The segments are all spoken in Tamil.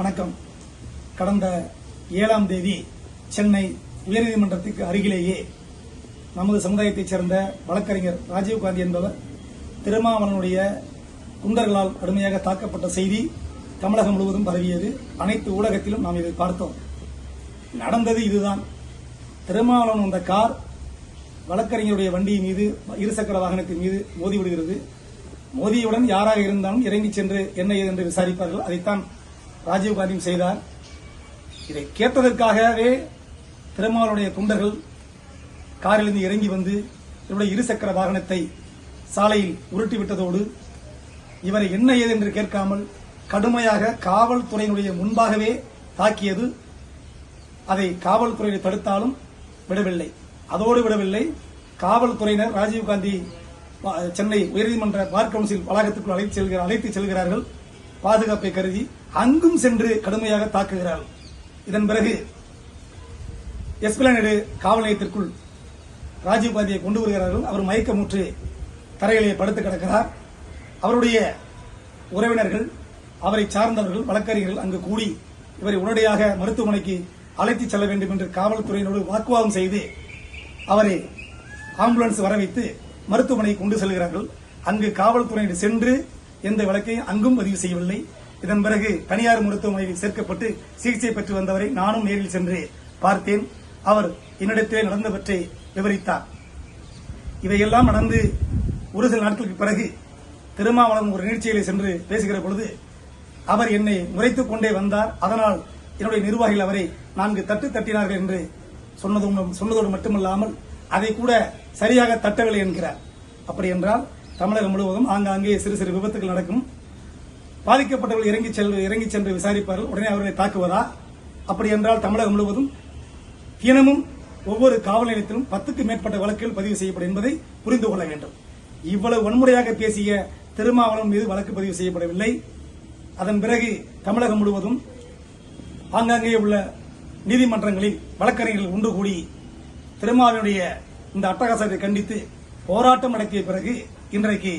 வணக்கம். கடந்த ஏழாம் தேதி சென்னை உயர்நீதிமன்றத்துக்கு அருகிலேயே நமது சமுதாயத்தைச் சேர்ந்த வழக்கறிஞர் ராஜீவ்காந்தி என்பவர் திருமாவளனுடைய குண்டர்களால் கடுமையாக தாக்கப்பட்ட செய்தி தமிழகம் முழுவதும் பரவியது. அனைத்து ஊடகத்திலும் நாம் இதை பார்த்தோம். நடந்தது இதுதான். திருமாவளவன் வந்த கார் வழக்கறிஞருடைய வண்டி மீது இருசக்கர வாகனத்தின் மீது மோதி விடுகிறது மோதியுடன் யாராக இருந்தாலும் இறங்கி சென்று என்ன ஏது என்று விசாரிப்பார்கள். அதைத்தான் ராஜீவ்காந்தியும் செய்தார். இதை கேட்டதற்காகவே திருமாவளுடைய குண்டர்கள் காரிலிருந்து இறங்கி வந்து இவருடைய இருசக்கர வாகனத்தை சாலையில் உருட்டிவிட்டதோடு இவரை என்ன ஏது என்று கேட்காமல் கடுமையாக காவல்துறையினுடைய முன்பாகவே தாக்கியது. அதை காவல்துறையினர் தடுத்தாலும் விடவில்லை. அதோடு விடவில்லை. காவல்துறையினர் ராஜீவ்காந்தி சென்னை உயர்நீதிமன்ற பார் கவுன்சில் வளாகத்துக்குள் அழைத்து செல்கிறார் அழைத்து செல்கிறார்கள். பாதுகாப்பை கருதி அங்கும் சென்று கடுமையாக தாக்குகிறார்கள் இதன் பிறகு எஸ்பிளனேடு காவல் நிலையத்திற்குள் ராஜீவ்காந்தியை கொண்டு வருகிறார்கள். அவர் மயக்கமுற்று தரையிலே படுத்து கிடக்கிறார். அவருடைய உறவினர்கள் அவரை சார்ந்தவர்கள் வழக்கறிஞர்கள் அங்கு கூடி இவரை உடனடியாக மருத்துவமனைக்கு அழைத்துச் செல்ல வேண்டும் என்று காவல்துறையினோடு வாக்குவாதம் செய்து அவரை ஆம்புலன்ஸ் வர வைத்து மருத்துவமனைக்கு கொண்டு செல்கிறார்கள். அங்கு காவல்துறையினர் சென்று எந்த வழக்கையும் அங்கும் பதிவு செய்யவில்லை. இதன் பிறகு தனியார் மருத்துவமனையில் சேர்க்கப்பட்டு சிகிச்சை பெற்று வந்தவரை நானும் நேரில் சென்று பார்த்தேன். அவர் என்னிடத்திலே நடந்தவற்றை விவரித்தார். இவையெல்லாம் நடந்து ஒரு சில நாட்களுக்கு பிறகு திருமாவளவன் ஒரு நிகழ்ச்சியிலே சென்று பேசுகிற பொழுது அவர் என்னை முறைத்துக் கொண்டே வந்தார். அதனால் என்னுடைய நிர்வாகிகள் அவரை நான்கு தட்டு தட்டினார்கள் என்று சொன்னதும் சொன்னதோடு மட்டுமல்லாமல் அதை கூட சரியாக தட்டவில்லை என்கிறார். அப்படி என்றால் தமிழகம் முழுவதும் ஆங்காங்கே சிறு சிறு விபத்துகள் நடக்கும். பாதிக்கப்பட்டவர்கள் இறங்கி செல் இறங்கி சென்று விசாரிப்பார்கள். உடனே அவர்களை தாக்குவதா? அப்படி என்றால் தமிழகம் முழுவதும் தினமும் ஒவ்வொரு காவல் நிலையத்திலும் பத்துக்கு மேற்பட்ட வழக்குகள் பதிவு செய்யப்படும் என்பதை புரிந்து கொள்ள வேண்டும். இவ்வளவு வன்முறையாக பேசிய திருமாவளவன் மீது வழக்கு பதிவு செய்யப்படவில்லை. அதன் பிறகு தமிழகம் முழுவதும் ஆங்காங்கே உள்ள நீதிமன்றங்களில் வழக்கறிஞர்கள் ஒன்று கூடி திருமாவளவனுடைய இந்த அட்டகாசத்தை கண்டித்து போராட்டம் நடத்திய பிறகு இன்றைக்கு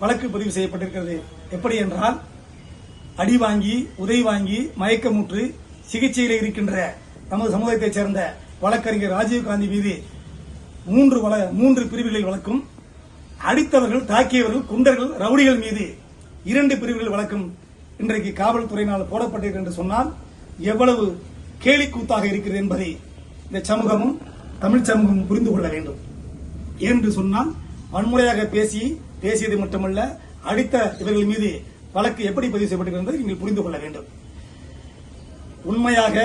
வழக்கு பதிவு செய்யப்பட்டிருக்கிறது. எப்படி என்றால் அடி வாங்கி உதவி வாங்கி மயக்கமுற்று சிகிச்சையில் இருக்கின்ற நமது சமுதாயத்தைச் சேர்ந்த வழக்கறிஞர் ராஜீவ்காந்தி மீது மூன்று வள மூன்று பிரிவுகளில் வழக்கும் அடித்தவர்கள் தாக்கியவர்கள் குண்டர்கள் ரவுடிகள் மீது இரண்டு பிரிவுகளில் வழக்கும் இன்றைக்கு காவல்துறையினால் போடப்பட்டிருக்கிறது என்று சொன்னால் எவ்வளவு கேலிக்கூத்தாக இருக்கிறது என்பதை இந்த சமூகமும் தமிழ் சமூகமும் புரிந்து கொள்ள வேண்டும். என்று சொன்னால் வன்முறையாக பேசி பேசியது மட்டுமல்ல அடித்த இவர்கள் மீது வழக்கு எப்படி பதிவு செய்யப்பட்டிருக்கிறது நீங்கள் புரிந்து கொள்ள வேண்டும். உண்மையாக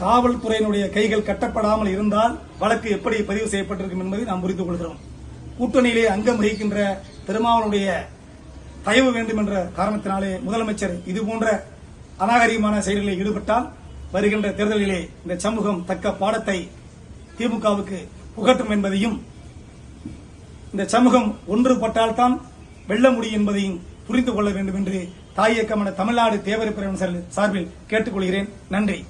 காவல்துறையினுடைய கைகள் கட்டப்படாமல் இருந்தால் வழக்கு எப்படி பதிவு செய்யப்பட்டிருக்கும் என்பதை நாம் புரிந்து கொள்கிறோம். கூட்டணியிலே அங்கம் வகிக்கின்ற பெருமாவனுடைய தயவு வேண்டும் என்ற காரணத்தினாலே முதலமைச்சர் இதுபோன்ற அநாகரிகமான செயல்களில் ஈடுபட்டால் வருகின்ற தேர்தலிலே இந்த சமூகம் தக்க பாடத்தை திமுகவுக்கு புகட்டும் என்பதையும் இந்த சமூகம் ஒன்றுபட்டால்தான் வெல்ல முடியும் என்பதையும் புரிந்து கொள்ள வேண்டும் என்று தாயக்கமான தமிழ்நாடு தேவர் பிரிவின் சார்பில் கேட்டுக்கொள்கிறேன். நன்றி.